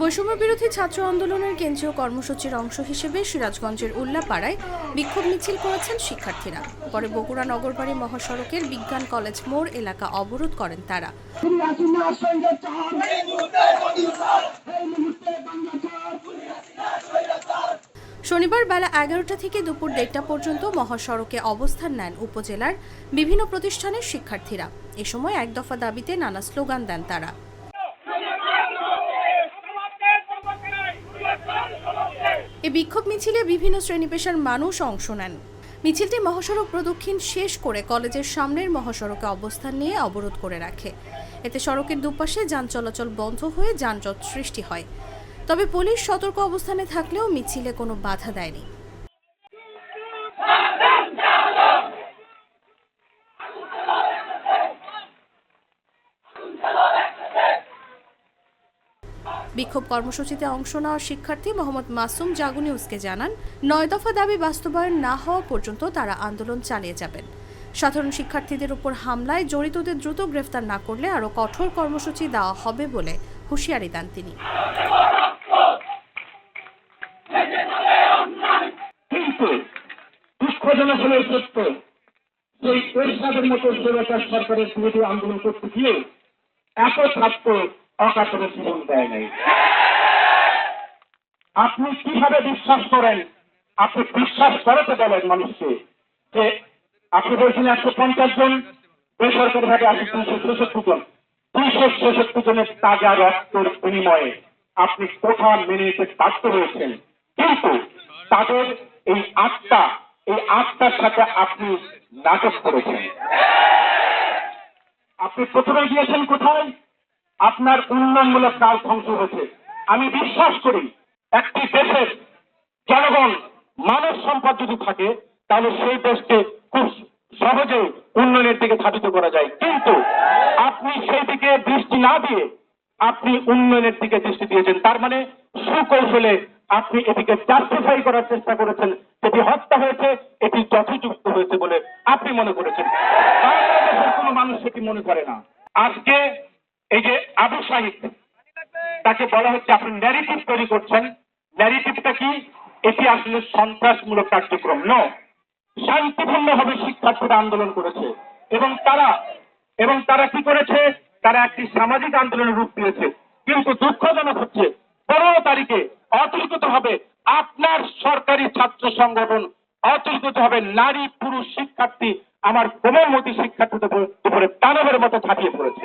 বৈষম্য বিরোধী ছাত্র আন্দোলনের কেন্দ্রীয় কর্মসূচির অংশ হিসেবে সিরাজগঞ্জের উল্লাপাড়ায় বিক্ষোভ মিছিল করেছেন শিক্ষার্থীরা। পরে বগুড়া নগরবাড়ি মহাসড়কের বিজ্ঞান কলেজ মোড় এলাকা অবরোধ করেন তারা। শনিবার বেলা এগারোটা থেকে দুপুর দেড়টা পর্যন্ত মহাসড়কে অবস্থান নেন উপজেলার বিভিন্ন প্রতিষ্ঠানের শিক্ষার্থীরা। এ সময় এক দফা দাবিতে নানা স্লোগান দেন তারা। এ বিক্ষোভ মিছিলে বিভিন্ন শ্রেণি পেশার মানুষ অংশ নেন। মিছিলটি মহাসড়ক প্রদক্ষিণ শেষ করে কলেজের সামনের মহাসড়কে অবস্থান নিয়ে অবরোধ করে রাখে। এতে সড়কের দুপাশে যান চলাচল বন্ধ হয়ে যানজট সৃষ্টি হয়। তবে পুলিশ সতর্ক অবস্থানে থাকলেও মিছিলে কোনো বাধা দেয়নি। বিক্ষোভ কর্মসূচিতে অংশ নেওয়া শিক্ষার্থী মোহাম্মদ মাসুম জাগু নিউজকে জানান, নয় দফা দাবি বাস্তবায়ন না হওয়া পর্যন্ত তারা আন্দোলন চালিয়ে যাবেন। সাধারণ শিক্ষার্থীদের উপর হামলায় জড়িতদের দ্রুত গ্রেফতার না করলে আরও কঠোর কর্মসূচি দেওয়া হবে বলে হুঁশিয়ারি দেন তিনি। সরকারের বিরুদ্ধে আন্দোলন করতে গিয়ে এত ছাত্র অকাতরে জীবন দেয় নাই। আপনি কীভাবে বিশ্বাস করেন? আপনি বিশ্বাস করাতে বলেন মানুষকে যে আপনি বলছেন একশো পঞ্চাশ জন বেসরকারি ভাবে আছে দুইশো ছেষট্টি জন। দুইশো ছেষট্টি জনের তাজা রক্তের বিনিময়ে আপনি কোথা মেনে নিতে বাধ্য হয়েছেন। কিন্তু তাদের এই আত্মা, এই আত্মার সাথে আপনি নাটক করেছেন। আপনি প্রথমে গিয়েছেন কোথায়? আপনার উন্নয়নমূলক কাজ ধ্বংস হয়েছে। আমি বিশ্বাস করি, একটি দেশের জনগণ মানব সম্পদ যদি থাকে, তাহলে সেই দেশকে খুব সহজে উন্নয়নের দিকে ধাবিত করা যায়। কিন্তু আপনি সেই দিকে দৃষ্টি না দিয়ে আপনি উন্নয়নের দিকে দৃষ্টি দিয়েছেন। তার মানে সুকৌশলে আপনি এটিকে জাস্টিফাই করার চেষ্টা করেছেন। এটি হত্যা হয়েছে, এটি যথোযুক্ত হয়েছে বলে আপনি মনে করেছেন। বাংলাদেশের কোনো মানুষ সেটি মনে করে না। আজকে এই যে আবু সাহিদ তাকে বলা হচ্ছে আপনি ন্যারেটিভ তৈরি করছেন। ন্যারেটিভটা কি? এটি আসলে সন্ত্রাসমূলক কার্যক্রম। ন শান্তিপূর্ণভাবে শিক্ষার্থীরা আন্দোলন করেছে। এবং তারা এবং তারা কি করেছে? তারা একটি সামাজিক আন্দোলনের রূপ দিয়েছে কিন্তু দুঃখজনক হচ্ছে, পনেরো তারিখে অতর্কিত হবে আপনার সরকারি ছাত্র সংগঠন অতর্কিত হবে নারী পুরুষ শিক্ষার্থী আমার কোমলমতি শিক্ষার্থীদের উপরে দানবের মতো ঝাঁপিয়ে পড়েছে।